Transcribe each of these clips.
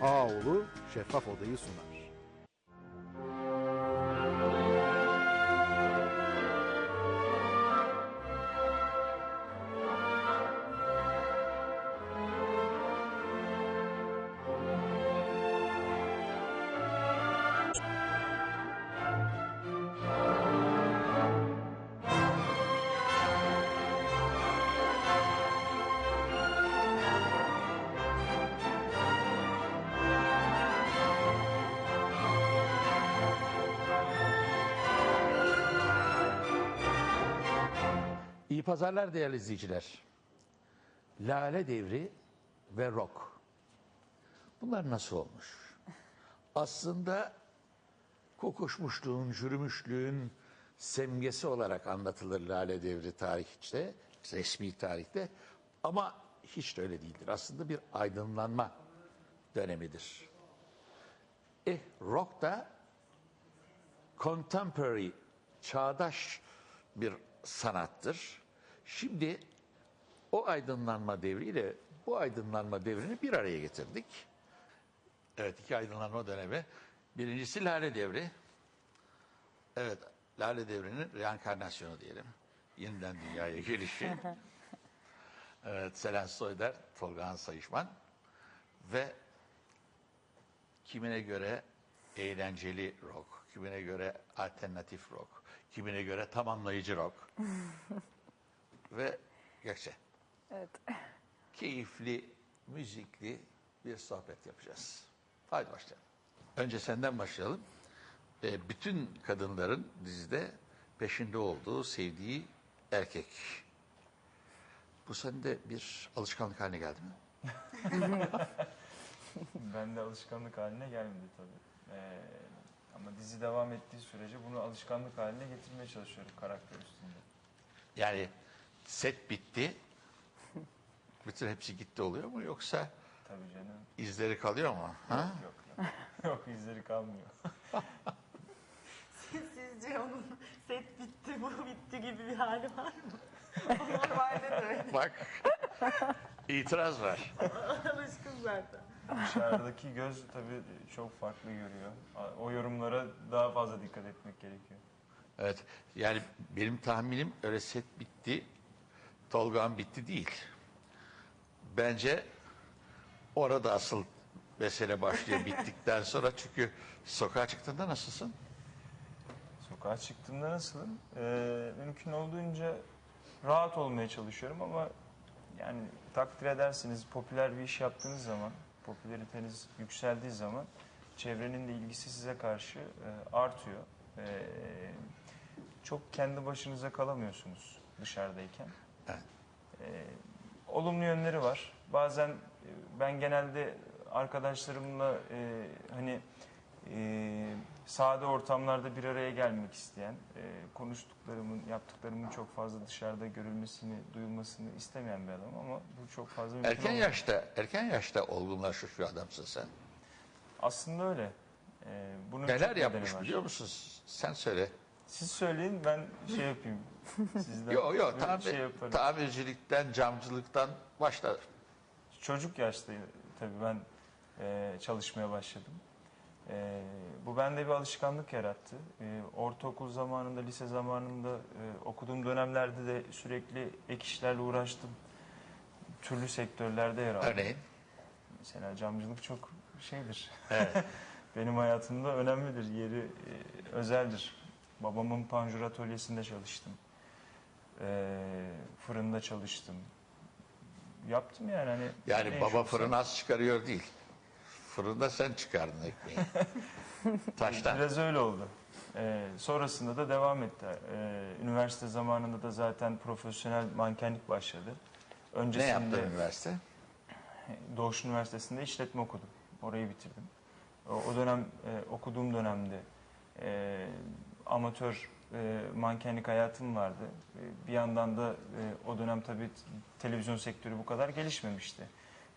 Ağoğlu şeffaf odayı sunar. Pazarlar değerli izleyiciler. Lale devri ve rock. Bunlar nasıl olmuş? Aslında kokuşmuşluğun, çürümüşlüğün semgesi olarak anlatılır Lale devri tarihçte, resmi tarihte. Ama hiç de öyle değildir. Aslında bir aydınlanma dönemidir. Eh, rock da contemporary, çağdaş bir sanattır. Şimdi o aydınlanma devriyle bu aydınlanma devrini bir araya getirdik. Evet iki aydınlanma dönemi. Birincisi Lale Devri. Evet Lale Devri'nin reenkarnasyonu diyelim. Yeniden dünyaya gelişi. Evet Selen Soyder, Tolga Sayışman ve kimine göre eğlenceli rock, kimine göre alternatif rock, kimine göre tamamlayıcı rock. Ve Gökçe. Evet. Keyifli, müzikli bir sohbet yapacağız. Haydi başlayalım. Önce senden başlayalım. Ee, bütün kadınların dizide peşinde olduğu, sevdiği erkek. Bu sende bir alışkanlık haline geldi mi? Ben de alışkanlık haline gelmedi tabii. Ee, ama dizi devam ettiği sürece bunu alışkanlık haline getirmeye çalışıyorum karakter üstünde. Yani set bitti. Bütün hepsi gitti oluyor mu yoksa Tabii canım. izleri kalıyor mu? Ha? Yok yok. yok izleri kalmıyor. Sizce onun set bitti, bu bitti gibi bir hali var mı? Normalde de öyle. Bak itiraz var. Alışkın zaten. Dışarıdaki göz tabii çok farklı görüyor. O yorumlara daha fazla dikkat etmek gerekiyor. Evet yani benim tahminim öyle set bitti, Tolga'nın bitti değil. Bence orada asıl mesele başlıyor bittikten sonra çünkü sokağa çıktığında nasılsın? Sokağa çıktığımda nasılım? Ee, mümkün olduğunca rahat olmaya çalışıyorum ama yani takdir edersiniz popüler bir iş yaptığınız zaman, popülariteniz yükseldiği zaman çevrenin de ilgisi size karşı e, artıyor. Ee, çok kendi başınıza kalamıyorsunuz dışarıdayken. Ee, olumlu yönleri var. Bazen e, ben genelde arkadaşlarımla e, hani e, sade ortamlarda bir araya gelmek isteyen, e, konuştuklarımın, yaptıklarımın çok fazla dışarıda görülmesini, duyulmasını istemeyen bir adamım ama bu çok fazla mümkün Erken olmuyor. yaşta, erken yaşta olgunlaşmış bir adamsın sen. Aslında öyle. E, bunun Neler çok nedeni yapmış var. biliyor musun? Sen söyle. Siz söyleyin ben şey yapayım. Sizden Yok yok tamir, şey yaparım. tamircilikten, camcılıktan başla. Çocuk yaşta tabii ben e, çalışmaya başladım. E, bu bende bir alışkanlık yarattı. E, ortaokul zamanında, lise zamanında e, okuduğum dönemlerde de sürekli ek işlerle uğraştım. Türlü sektörlerde yer aldım. Örneğin. Mesela camcılık çok şeydir. Evet. Benim hayatımda önemlidir, yeri e, özeldir. Babamın panjur atölyesinde çalıştım. E, fırında çalıştım. Yaptım yani hani. Yani ne baba fırın az çıkarıyor değil. Fırında sen çıkardın ekmeği. Taştan. Biraz öyle oldu. Ee, sonrasında da devam etti. Ee, üniversite zamanında da zaten profesyonel mankenlik başladı. Ne Öncesinde yaptın üniversite? Doğuş Üniversitesi'nde işletme okudum. Orayı bitirdim. O, o dönem e, okuduğum dönemde e, amatör e, mankenlik hayatım vardı. E, bir yandan da e, o dönem tabii televizyon sektörü bu kadar gelişmemişti.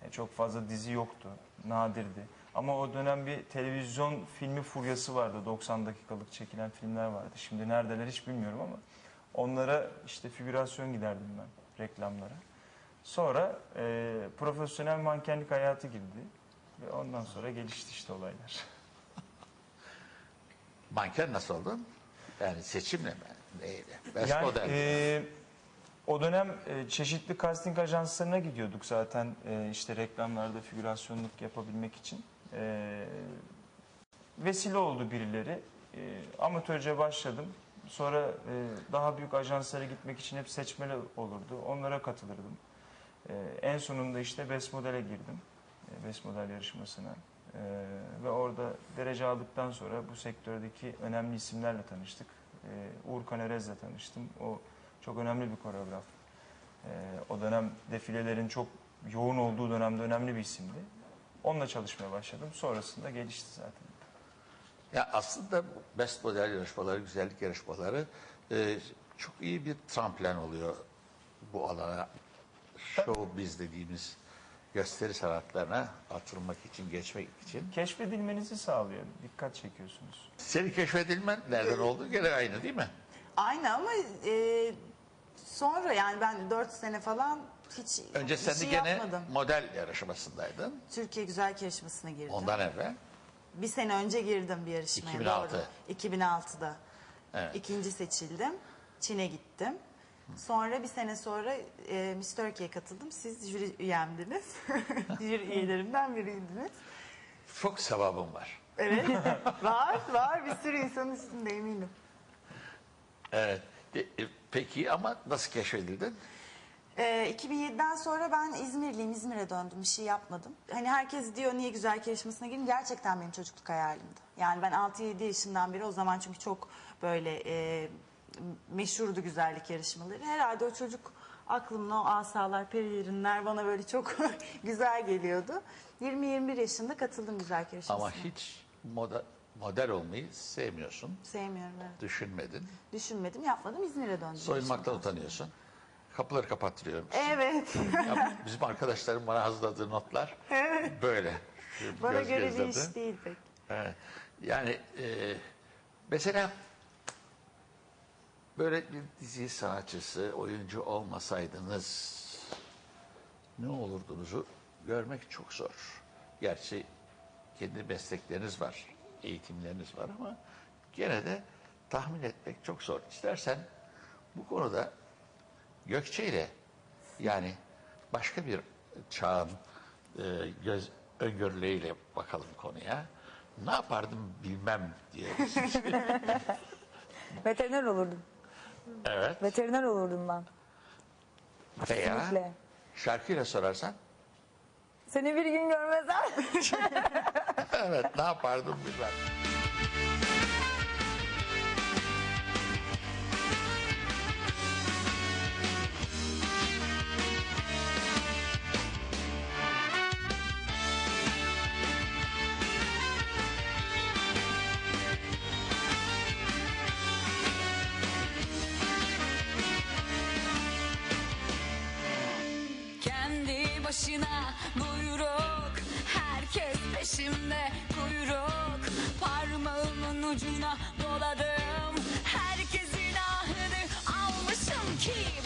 E, çok fazla dizi yoktu, nadirdi. Ama o dönem bir televizyon filmi furyası vardı. 90 dakikalık çekilen filmler vardı. Şimdi neredeler hiç bilmiyorum ama onlara işte figürasyon giderdim ben reklamlara. Sonra e, profesyonel mankenlik hayatı girdi. Ve ondan sonra gelişti işte olaylar. Manken nasıl oldun? Yani seçimle mi? Neydi? Best Yani model. e, o dönem e, çeşitli casting ajanslarına gidiyorduk zaten e, işte reklamlarda figürasyonluk yapabilmek için. E, vesile oldu birileri. E, amatörce başladım. Sonra e, daha büyük ajanslara gitmek için hep seçmeli olurdu. Onlara katılırdım. E, en sonunda işte Best Model'e girdim. E, Best Model yarışmasına. E, ve orada derece aldıktan sonra bu sektördeki önemli isimlerle tanıştık. E, Uğur Kanerez'le tanıştım. O çok önemli bir koreograf. E, o dönem defilelerin çok yoğun olduğu dönemde önemli bir isimdi. Onunla çalışmaya başladım. Sonrasında gelişti zaten. Ya aslında best model yarışmaları, güzellik yarışmaları e, çok iyi bir tramplen oluyor bu alana. Showbiz dediğimiz gösteri sanatlarına atılmak için, geçmek için. Keşfedilmenizi sağlıyor. Dikkat çekiyorsunuz. Seni keşfedilmen nereden oldu? Gene aynı değil mi? Aynı ama e, sonra yani ben 4 sene falan hiç Önce bir sen de şey gene yapmadım. model yarışmasındaydın. Türkiye Güzel Yarışması'na girdim. Ondan evvel. Bir sene önce girdim bir yarışmaya. 2006. Doğru. 2006'da. Evet. İkinci seçildim. Çin'e gittim. Sonra bir sene sonra e, Miss Turkey'e katıldım. Siz jüri üyemdiniz. jüri üyelerimden biriydiniz. Çok sevabım var. Evet. var, var. Bir sürü insanın üstünde eminim. Evet. E, e, peki ama nasıl keşfedildin? Ee, 2007'den sonra ben İzmirliyim. İzmir'e döndüm. Bir şey yapmadım. Hani herkes diyor niye güzel yarışmasına girin. Gerçekten benim çocukluk hayalimdi. Yani ben 6-7 yaşından beri o zaman çünkü çok böyle e, meşhurdu güzellik yarışmaları. Herhalde o çocuk aklımla o asalar, perilerinler bana böyle çok güzel geliyordu. 20-21 yaşında katıldım güzel yarışmasına. Ama hiç moda, model olmayı sevmiyorsun. Sevmiyorum evet. Düşünmedin. Düşünmedim, yapmadım. İzmir'e döndüm. Soyunmaktan utanıyorsun. Kapıları kapattırıyorum. Evet. Ya bizim arkadaşlarım bana hazırladığı notlar böyle. Şu Bana göz göre bir iş değil pek. Evet. Yani e, mesela böyle bir dizi sanatçısı, oyuncu olmasaydınız ne olurdunuzu görmek çok zor. Gerçi kendi meslekleriniz var, eğitimleriniz var ama gene de tahmin etmek çok zor. İstersen bu konuda Gökçe ile yani başka bir çağın e, göz öngörüleriyle bakalım konuya. Ne yapardım bilmem diye. Veteriner olurdum. Evet. Veteriner olurdum ben. Veya Kesinlikle. şarkıyla sorarsan Seni bir gün görmezsem. evet ne yapardım bilmem. Başına buyruk. Herkes peşimde kuyruk. Parmağımın ucuna doladım. Herkesin ahını almışım ki